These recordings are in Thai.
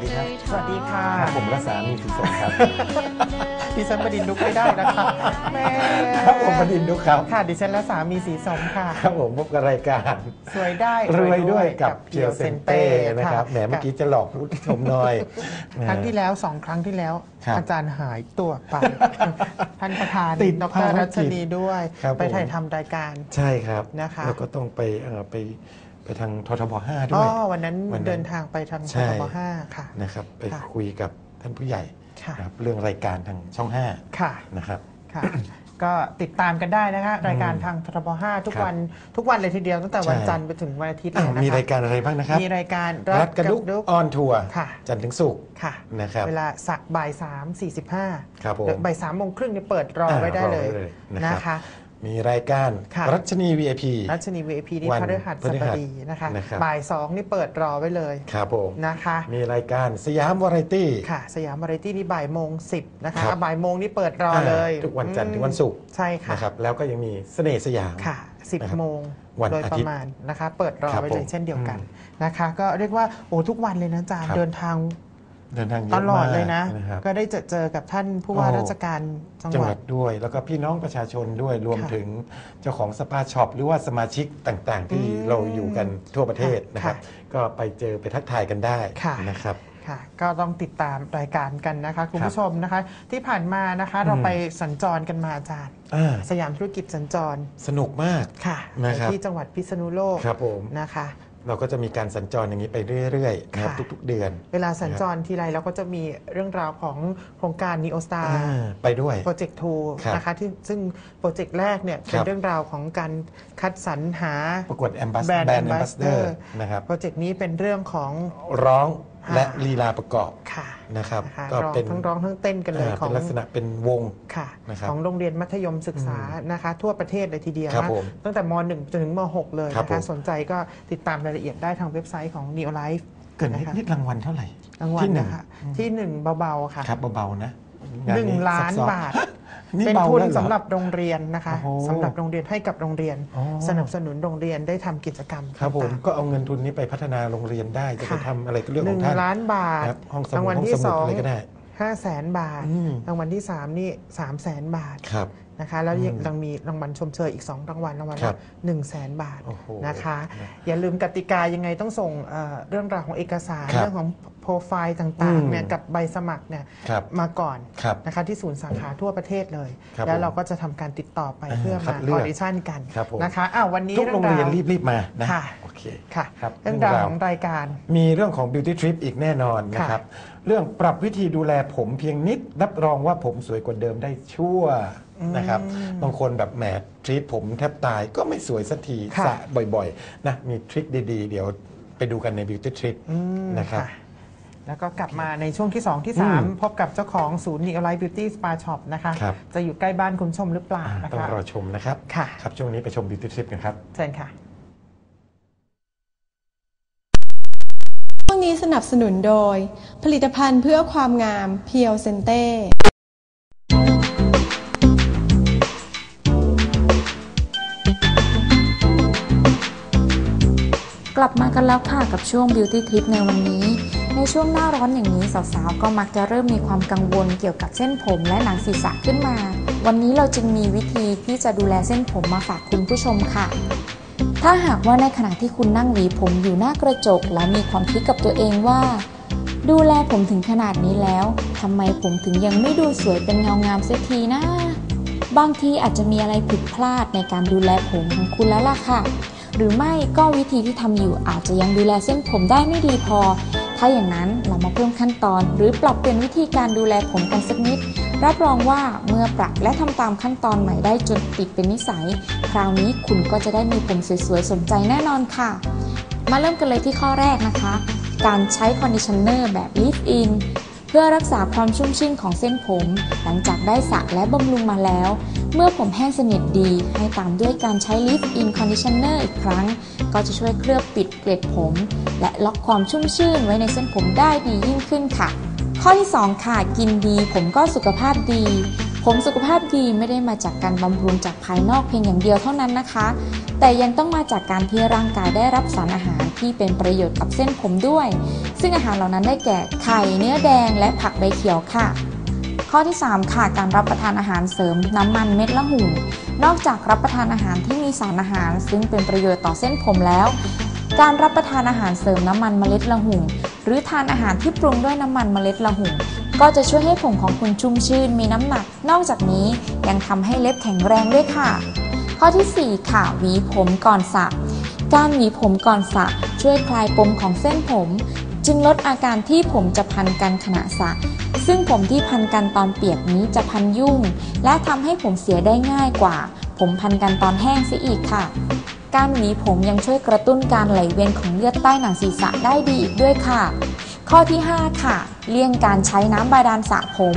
วัสดีครับ สวัสดีค่ะครับผมรักษามีสีสมครับดิฉันบดินทร์ลุกไม่ได้นะคะแม่ครับผมบดินทร์ดุกครับค่ะดิฉันและสามีสีสมค่ะครับผมพบกับรายการสวยได้รวยด้วยกับเจียว Geo เซนเต้นะครับแหมเมื่อกี้จะหลอกผู้ชมหน่อยแหมครั้งที่แล้วสองครั้งที่แล้วครับอาจารย์หายตัวไปท่านประธานติดดภารรรัชกิจนีด้วยครับไปผมถ่ายทำรายการใช่ครับนะคะแล้วก็ต้องไปเอ่อไปไป ทางททบห้าด้อ๋วอยวันนั้นวันนั้น เดินทางไปทางใช่ทบห้าค่ะ นะครับไปค่ะ คุยกับท่านผู้ใหญ่ค่ะ นะครับเรื่องรายการทางช่องห้าค่ะ นะครับ ค่ะ ก็ติดตามกันได้นะคะ รายการทางททบห้าทุกครับวันทุกวันเลยทีเดียวตั้งแต่วันใช่ จันทร์ไปถึงวันอาทิตย์เลอ้าวยนะคะมีรายการอะไรบ้างนะครับมีรายการรัดกระดุกออนทัวร์ค่ะ จันทร์ถึงศุกร์ค่ะ นะครับ เวลาสักบ่ายสามสี่สิบห้าครับผมบ่ายสามโมงครึ่งเนี่ยเปิดรอไว้ได้เลยอ่ารอไว้เลยนะครับนะคะ มีรายการค่ะ รัชนี VIP รัชนี VIP นี่วันพฤหัสพฤบหัสดีนะคะนะครับ บ่ายสองนี่เปิดรอไว้เลยครับผมนะคะ มีรายการสยามวาไรตี้ ค่ะ สยามวาไรตี้นี่บ่ายโมงสิบนะคะครับบ่ายโมงนี่เปิดรอเลยทุกวันจันทร์อืมถึงวันศุกร์ใช่ค่ะนะครับแล้วก็ยังมีเสน่ห์สยาม ค่ะสิบนะครับโมงวันโดยอาปทิตย์ระมาณนะคะ เปิดรอครับไว้เลยผมเช่นเดียวกันอืมนะคะ ก็เรียกว่าโอ้ทุกวันเลยนะอาจารย์ครับ เดินทาง เดินทางเยตอะลอมาดกเลยนะนะครับ ก็ได้เจอเจอกับท่านผู้ว่าโอ้ ราชการจังจังหหวัวัด ดด้วยแล้วก็พี่น้องประชาชนด้วยรวมค่ะถึงเจ้าของสปาช็อปหรือว่าสมาชิกต่างๆ ที่อืมเราอยู่กันทั่วประเทศค่ะนะครับ ก็ไปเจอไปทักทายกันได้ค่ะ นะครับ ค่ะ ก็ต้องติดตามรายการกันนะคะ คุณครับผู้ชมนะคะ ที่ผ่านมานะคะเราไปสัญจรกันมาอาจารย์ อ่าสยามธุรกิจสัญจรสนุกมาก ค่ะนะครับ ที่จังหวัดพิษณุโลกครับผม นะคะ เราก็จะมีการสัญจรอย่างนี้ไปเรื่อยๆนะครับค่ะ ทุก ๆ เดือน เวลาสัญจรทีไรเราก็จะมีเรื่องราวของโครงการ Neo Star อ่าไปด้วย โปรเจกต์ทูครับนะคะที่ซึ่งโปรเจกต์แรกเนี่ยคเป็นรับเรื่องราวของการคัดสรรหา ประกวดแอมบ s ส Brand แบรนด์แอมบ s สเดอ Ambassador ร์นะครับ โปรเจกต์นี้เป็นเรื่องของร้อง และค่ะลีลาประกอบค่ะนะครับนะคะก็ร้องเป็นทั้งร้องทั้งเต้นกันเลยอ่าของเป็นลักษณะเป็นวงค่ะนะครับของโรงเรียนมัธยมศึกษานะคะทั่วประเทศเลยทีเดียวครับนะผมตั้งแต่ม .1 จนถึงม .6 เลยครับนะผคะมสนใจก็ติดตามรายละเอียดได้ทางเว็บไซต์ของ Neo Life เกินนะคะนิดๆรางวัลเท่าไหร่รางวัลที่หนึ่งนะคะที่หนึ่งเบาๆค่ะครับเบาๆนะหนึ่งงล้านซัซ้อบาทนี่ เป็นเบาทุนแล้วเอสำหรับโรงเรียนนะคะโอ้โหสำหรับโรงเรียนให้กับโรงเรียนอ๋อสนับสนุนโรงเรียนได้ทำกิจกรรมครับผมต่างก็เอาเงินทุนนี้ไปพัฒนาโรงเรียนได้จะไปค่ะทำอะไรก็เรื่องๆหขอนึ่งงท่านล้านบาทครับห้องสมุราดงวัลห้องที่สสมุดองอะไรก็ได้ห้าแสนบาทอืมรางวัลที่สามนี่สามแสนบาทครับ นะคะ แล้วยังอืมยังมีรางวัลชมเชยอีก 2 รางวัลรางวัลครัละบหนึ่งแสนบาทโอ้โหนะคะนะอย่าลืมกติกายังไงต้องส่งเอ่อเรื่องราวของเอกสารครับเรื่องของโปรไฟล์ต่างอืมๆเนี่ยกับใบสมัครเนี่ยครับมาก่อนครับนะคะที่ศูนย์สาขาทั่วประเทศเลย ครับแล้วผมเราก็จะทำการติดต่อไปอ่าเพื่อคัมาดเลืออกอดิชั่นกันครับผม นะคะอ้าววันนี้ทุกโรงเรียนวรีบ ๆ มานะค่ะ โอเค ค่ะครับเรื่องราว ของรายการ มีเรื่องของ beauty trip อีกแน่นอนนะครับ เรื่องปรับวิธีดูแลผมเพียงนิด รับรองว่าผมสวยกว่าเดิมได้ชั่ว นะครับบางคนแบบแหมทรีตผมแทบตายก็ไม่สวยสักทีค่ะสระบ่อยๆนะมีทริคดีๆ เดี๋ยวไปดูกันใน beauty trip อืมนะครับแล้วก็กลับมาในช่วงที่ 2 ที่อืม3พบกับเจ้าของศูนย์ Neo Life Beauty Spa Shop นะคะครับจะอยู่ใกล้บ้านคุณผู้ชมหรือเปล่านะต้องคะรอชมนะครับค่ะครับ ช่วงนี้ไปชม beauty trip กันครับ เชิญค่ะช่วงนี้สนับสนุนโดย ผลิตภัณฑ์เพื่อความงามเพียวเซนเต้ ลับมากันแล้วค่ะกับช่วง Beauty Tip ในวันนี้ ในช่วงหน้าร้อนอย่างนี้สาวๆ ก็มักจะเริ่มมีความกังวลเกี่ยวกับเส้นผมและหนังศีรษะขึ้นมา วันนี้เราจึงมีวิธีที่จะดูแลเส้นผมมาฝากคุณผู้ชมค่ะ ถ้าหากว่าในขณะที่คุณนั่งหวีผมอยู่หน้ากระจก แล้วมีความคิดกับตัวเองว่า ดูแลผมถึงขนาดนี้แล้วทำไมผมถึงยังไม่ดูสวยเป็นเงางามเสียทีนะบางทีอาจจะมีอะไรผิดพลาดในการดูแลผมของคุณแล้วล่ะค่ะ หรือไม่ก็วิธีที่ทำอยู่อาจจะยังดูแลเส้นผมได้ไม่ดีพอ ถ้าอย่างนั้นเรามาเพิ่มขั้นตอน หรือปรับเปลี่ยนวิธีการดูแลผมกันสักนิด รับรองว่าเมื่อปรับและทำตามขั้นตอนใหม่ได้จนติดเป็นนิสัย คราวนี้คุณก็จะได้มีผมสวยๆสมใจแน่นอนค่ะ มาเริ่มกันเลยที่ข้อแรกนะคะ การใช้คอนดิชเนอร์แบบ Leave In เพื่อรักษาความชุ่มชื่นของเส้นผม หลังจากได้สระและบำรุงมาแล้ว เมื่อผมแห้งสนิทดี ให้ตามด้วยการใช้ลิฟต์อินคอนดิชเนอร์อีกครั้ง ก็จะช่วยเคลือบปิดเกล็ดผม และล็อกความชุ่มชื่นไว้ในเส้นผมได้ดียิ่งขึ้นค่ะ ข้อที่ 2 ค่ะ กินดีผมก็สุขภาพดี ผมสุขภาพดีไม่ได้มาจากการบำรุงจากภายนอกเพียงอย่างเดียวเท่านั้นนะคะ แต่ยังต้องมาจากการที่ร่างกายได้รับสารอาหารที่เป็นประโยชน์กับเส้นผมด้วย ซึ่งอาหารเหล่านั้นได้แก่ไข่เนื้อแดงและผักใบเขียวค่ะ ข้อที่ 3 ค่ะ การรับประทานอาหารเสริมน้ำมันเม็ดละหุ่งนอกจากรับประทานอาหารที่มีสารอาหาร ซึ่งเป็นประโยชน์ต่อเส้นผมแล้ว การรับประทานอาหารเสริมน้ำมันเมล็ดละหุ่งหรือทานอาหารที่ปรุงด้วยน้ำมันเมล็ดละหุ่ง ก็จะช่วยให้ผมของคุณชุ่มชื่นมีน้ำหนัก นอกจากนี้ยังทำให้เล็บแข็งแรงด้วยค่ะ ข้อทีสี่ 4 ค่ะ หวีผมก่อนสระการหวีผมก่อนสระช่วยคลายปมของเส้นผม จึงลดอาการที่ผมจะพันกันขณะสระซึ่งผมที่พันกันตอนเปียกนี้จะพันยุ่ง และทำให้ผมเสียได้ง่ายกว่า ผมพันกันตอนแห้งเสียอีกค่ะ การหวีผมยังช่วยกระตุ้นการไหลเวียนของเลือดใต้หนังศีรษะได้ดีอีกด้วยค่ะ ข้อที่ 5 ค่ะ เลี่ยงการใช้น้ำบาดาลสระผม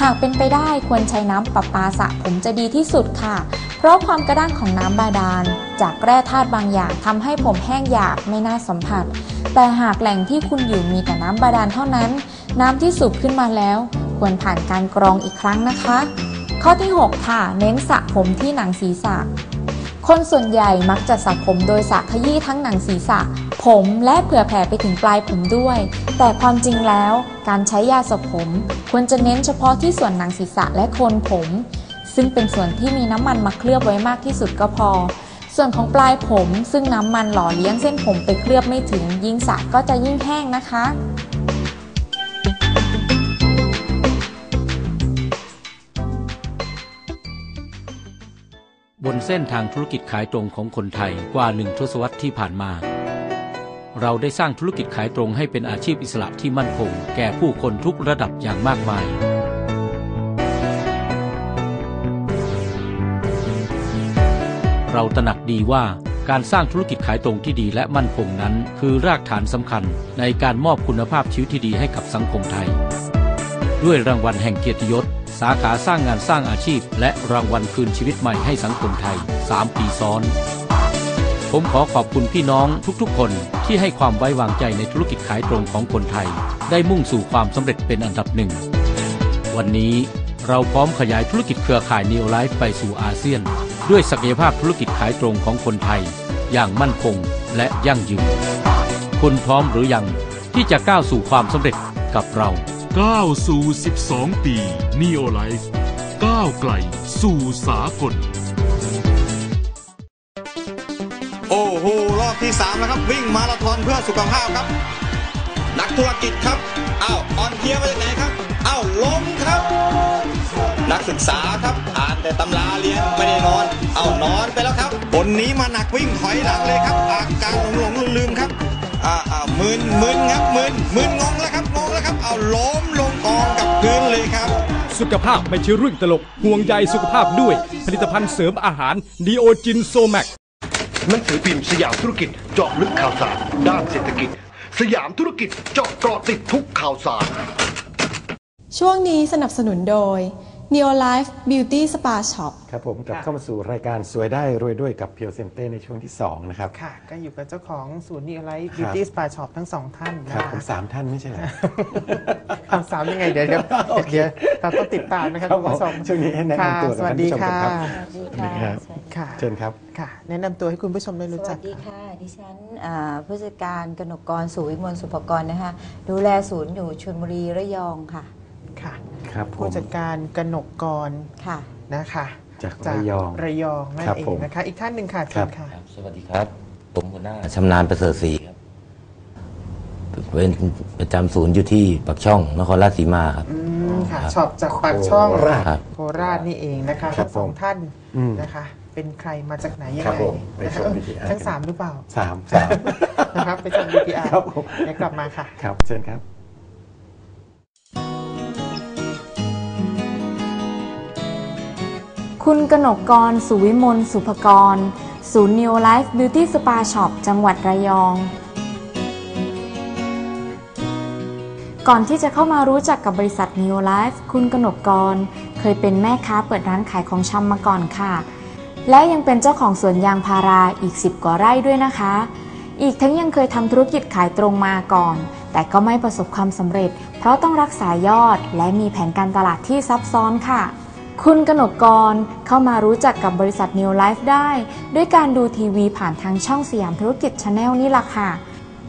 หากเป็นไปได้ควรใช้น้ำประปาสระผมจะดีที่สุดค่ะ เพราะความกระด้างของน้ำบาดาล จากแร่ธาตุบางอย่างทำให้ผมแห้งหยาบไม่น่าสัมผัส แต่หากแหล่งที่คุณอยู่มีแต่น้ำบาดาลเท่านั้น น้ำที่สูบขึ้นมาแล้ว ควรผ่านการกรองอีกครั้งนะคะ ข้อที่ 6 ค่ะ เน้นสระผมที่หนังศีรษะคนส่วนใหญ่มักจะสระผมโดยสระขยี้ทั้งหนังศีรษะ ผมและเผื่อแผ่ไปถึงปลายผมด้วย แต่ความจริงแล้วการใช้ยาสระผม ควรจะเน้นเฉพาะที่ส่วนหนังศีรษะและโคนผม ซึ่งเป็นส่วนที่มีน้ำมันมาเคลือบไว้มากที่สุดก็พอ ส่วนของปลายผมซึ่งน้ำมันหล่อเลี้ยงเส้นผมไปเคลือบไม่ถึง ยิ่งสระก็จะยิ่งแห้งนะคะบนเส้นทางธุรกิจขายตรงของคนไทยกว่าหนึ่งทศวรรษที่ผ่านมา เราได้สร้างธุรกิจขายตรงให้เป็นอาชีพอิสระที่มั่นคง แก่ผู้คนทุกระดับอย่างมากมาย เราตระหนักดีว่าการสร้างธุรกิจขายตรงที่ดีและมั่นคงนั้น คือรากฐานสำคัญในการมอบคุณภาพชีวิตที่ดีให้กับสังคมไทย ด้วยรางวัลแห่งเกียรติยศ สาขาสร้างงานสร้างอาชีพ และรางวัลคืนชีวิตใหม่ให้สังคมไทย 3 ปีซ้อน ผมขอขอบคุณพี่น้องทุกๆ คนที่ให้ความไว้วางใจในธุรกิจขายตรงของคนไทย ได้มุ่งสู่ความสำเร็จเป็นอันดับหนึ่ง วันนี้เราพร้อมขยายธุรกิจเครือข่าย Neo Life ไปสู่อาเซียน ด้วยศักยภาพธุรกิจขายตรงของคนไทย อย่างมั่นคงและยั่งยืน คุณพร้อมหรือยังที่จะก้าวสู่ความสำเร็จกับเรา ก้าวสู่ 12 ปี Neo Life ก้าวไกลสู่สากล อบที่ 3 แล้วครับ วิ่งมาราธอนเพื่อสุขภาพครับ นักธุรกิจครับอ้าวออนเพียมาจากไหนครับอ้าวล้มครับ นักศึกษาครับอ่านแต่ตำราเรียนไม่ได้นอน เอานอนไปแล้วครับคนนี้มาหนักวิ่งถอยหลังเลยครับอาการหลงหลงลืมครับอ่าอ่ามึนมึนครับมึนมึนงงแล้วครับงงแล้วครับเอาล้มลงกองกับพื้นเลยครับสุขภาพไม่ใช่เรื่องตลก ห่วงใยสุขภาพด้วย ผลิตภัณฑ์เสริมอาหารดีโอจินโซแมก หนังสือพิมพ์สยามธุรกิจเจาะลึกข่าวสาร ด้านเศรษฐกิจ สยามธุรกิจเจาะเกาะติดทุกข่าวสาร ช่วงนี้สนับสนุนโดย Neo Life Beauty Spa Shop ครับผมกลับค่ะ เข้ามาสู่รายการสวยได้รวยด้วยกับเพียวเซนเต้ในช่วงที่ 2 นะครับ ค่ะ ก็อยู่กับเจ้าของศูนย์นิไลท์ครับบิวตี้สปาช็อปทั้งสองท่านครับนะผมคะสามท่านไม่ใช่เหรอ คำสามยังไงเดี๋ยวเดี๋ยวโอเคเดี๋ยวเราต้องติดตามนะครับครับคุณผู้ชมผมช่วงนี้ให้แนะนำตัวกับค่ะสวัสดีท่านผู้ชมค่ะก่อนครับค่ะ เชิญครับ ค่ะ แนะนำตัวให้คุณผู้ชมได้สรู้จัวัก สดีค่ะ ดิฉันอ่าผู้จัดการกนกกรสุวิมลสุภกรนะคะ ดูแลศูนย์อยู่ชลบุรีระยองค่ะ ค่ะ ครับผม ผู้จัดการกนกกรค่ะ นะคะจากระยอง ระยองนั่นครับเองผมนะคะ อีกท่านหนึ่งค่ะคเชิรับ ญค่ะ ครับสวัสดีครับ ผมหัวหน้าชำนาญประเสริฐศรีครับเป็นประจำศูนย์อยู่ที่ปักช่องนครราชสีมาครับ อืมค่ะช็อปจากปากช่องโคราชครับ โคราชนี่เองนะคะครัทั้บงสองผมท่านอืมนะคะ เป็นใครมาจากไหนยังครับไงผมไปนะชคะม VTR ทั้งสามหรือเปล่าสามสาม นะครับไปชม VTR ครับผม เดี๋ยวกลับมาค่ะ ครับเชิญครับ คุณกนกกร สุวิมล สุภกร ศูนย์ Neo Life Beauty Spa Shop จังหวัดระยอง ก่อนที่จะเข้ามารู้จักกับบริษัท Neo Life คุณกนกกร เคยเป็นแม่ค้าเปิดร้านขายของชำมาก่อนค่ะ และยังเป็นเจ้าของสวนยางพาราอีก 10 กว่าไร่ด้วยนะคะ อีกทั้งยังเคยทำธุรกิจขายตรงมาก่อน แต่ก็ไม่ประสบความสำเร็จ เพราะต้องรักษายอดและมีแผนการตลาดที่ซับซ้อนค่ะ คุณกนกกรเข้ามารู้จักกับบริษัท New Life ได้ ด้วยการดูทีวีผ่านทางช่องสยามธุรกิจชาแนลนี่ล่ะค่ะ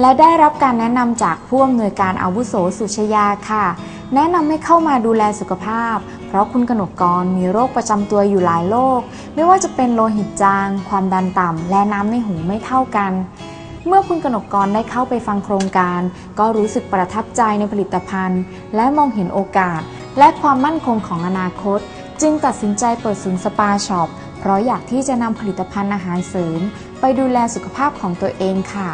และได้รับการแนะนำจากผู้อำนวยการอาวุโสสุชยาค่ะ แนะนำให้เข้ามาดูแลสุขภาพ เพราะคุณกนกกรมีโรคประจำตัวอยู่หลายโรคไม่ว่าจะเป็นโลหิตจาง ความดันต่ำและน้ำในหูไม่เท่ากันเมื่อคุณกนกกรได้เข้าไปฟังโครงการ ก็รู้สึกประทับใจในผลิตภัณฑ์ และมองเห็นโอกาส และความมั่นคงของอนาคต จึงตัดสินใจเปิดศูนย์สปาช็อปเพราะอยากที่จะนำผลิตภัณฑ์อาหารเสริม ไปดูแลสุขภาพของตัวเองค่ะ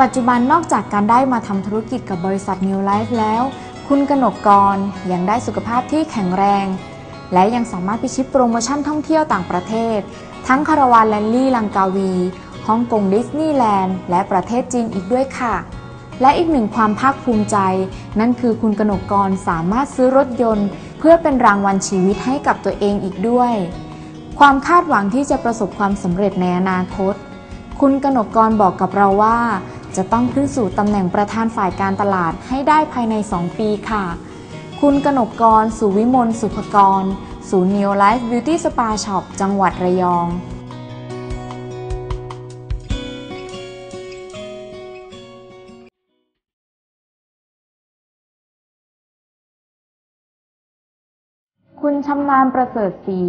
ปัจจุบันนอกจากการได้มาทำธุรกิจกับบริษัท New Life แล้ว คุณกนกกรยังได้สุขภาพที่แข็งแรง และยังสามารถพิชิตโปรโมชั่นท่องเที่ยวต่างประเทศ ทั้งคาราวานแลนลี่ลังกาวีฮ่องกงดิสนีย์แลนด์และประเทศจีนอีกด้วยค่ะและอีกหนึ่งความภาคภูมิใจ นั่นคือคุณกนกกรสามารถซื้อรถยนต์ เพื่อเป็นรางวัลชีวิตให้กับตัวเองอีกด้วย ความคาดหวังที่จะประสบความสำเร็จในอนาคต คุณกนกกรบอกกับเราว่า จะต้องขึ้นสู่ตำแหน่งประธานฝ่ายการตลาดให้ได้ภายใน 2 ปีค่ะ คุณกนกกร สุวิมล สุภกร ศูนย์ Neo Life Beauty Spa Shop จังหวัดระยอง คุณชำนาญประเสริฐศรี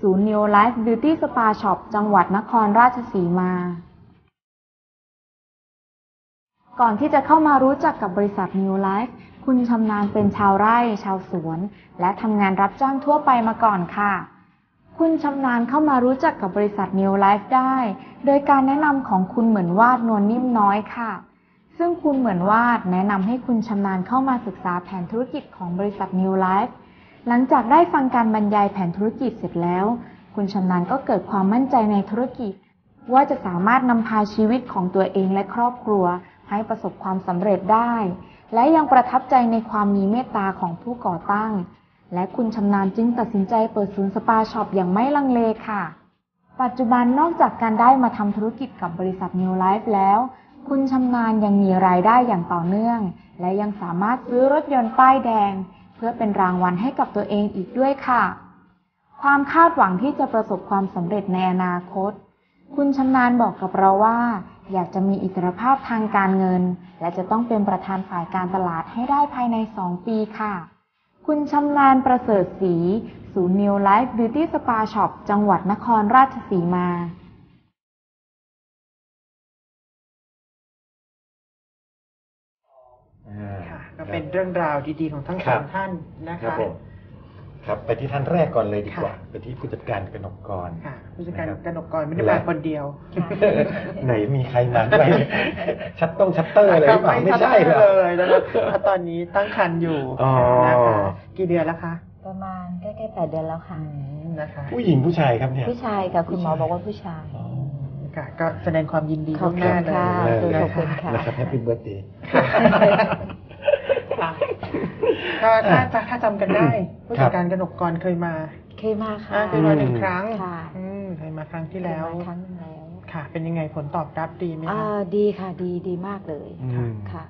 ศูนย์ Neo Life Beauty Spa Shop จังหวัดนครราชสีมา ก่อนที่จะเข้ามารู้จักกับบริษัท New Life คุณชำนาญเป็นชาวไร่ ชาวสวน และทำงานรับจ้างทั่วไปมาก่อนค่ะ คุณชำนาญเข้ามารู้จักกับบริษัท New Life ได้ โดยการแนะนำของคุณเหมือนวาดนวลนิ่มน้อยค่ะซึ่งคุณเหมือนวาดแนะนำให้คุณชำนาญเข้ามาศึกษาแผนธุรกิจของบริษัท New Life หลังจากได้ฟังการบรรยายแผนธุรกิจเสร็จแล้ว คุณชำนาญก็เกิดความมั่นใจในธุรกิจ ว่าจะสามารถนำพาชีวิตของตัวเองและครอบครัว ให้ประสบความสำเร็จได้ และยังประทับใจในความมีเมตตาของผู้ก่อตั้ง และคุณชำนาญจึงตัดสินใจเปิดศูนย์สปาช็อปอย่างไม่ลังเลค่ะ ปัจจุบันนอกจากการได้มาทำธุรกิจกับบริษัท New Life แล้ว คุณชำนาญยังมีรายได้อย่างต่อเนื่อง และยังสามารถซื้อรถยนต์ป้ายแดง เพื่อเป็นรางวัลให้กับตัวเองอีกด้วยค่ะ ความคาดหวังที่จะประสบความสำเร็จในอนาคต คุณชำนาญบอกกับเราว่า อยากจะมีอิสรภาพทางการเงิน และจะต้องเป็นประธานฝ่ายการตลาดให้ได้ภายใน 2 ปีค่ะ คุณชำนาญประเสริฐศรีศูนย์ New Life Beauty Spa Shop จังหวัดนครราชสีมา เป็นเรื่องราวดีๆของทั้งคสรัอบงท่านนะครัคะบผมครับไปที่ท่านแรกก่อนเลยดีกว่าค่ะไปที่ผู้จัดการกนกกรค่ะผู้จัดการนะครับกนกกรไม่ได้มาคนเดียว ไหนมีใครมาด้วยชัตต้องชัตเตอร์เลยหรือเปล่าไม่ใช่ทัเหรอเลยนะคะเพราะตอนนี้ตั้งครรภ์อยู่อ๋อนะคะกี่เดือนแล้วคะประมาณใกล้ๆแปดเดือนแล้วค่ะนะคะผู้หญิงผู้ชายครับเนี่ยผู้ชายค่ะคุณหมอบอกว่าผู้ชายค่ะก็แสดงความยินดีขอบล่วงคุหน้าณเลยค่ะนะขอบคุณค่ะนะครับแฮปปี้เบิร์ดเดย์ ค่ะก็ถ้าถ้าถ้าจำกันได้ผู้จัดการกนกกรเคยมาเคยมาค่ะอ่าเคยมาหนึ่งครั้งค่ะอืมเคยมาครั้งที่แล้ว เคยมาครั้งหนึ่งแล้วค่ะ เป็นยังไงผลตอบรับดีไหมอ่าคะ ดีค่ะดีดีมากเลยอืม ค่ะ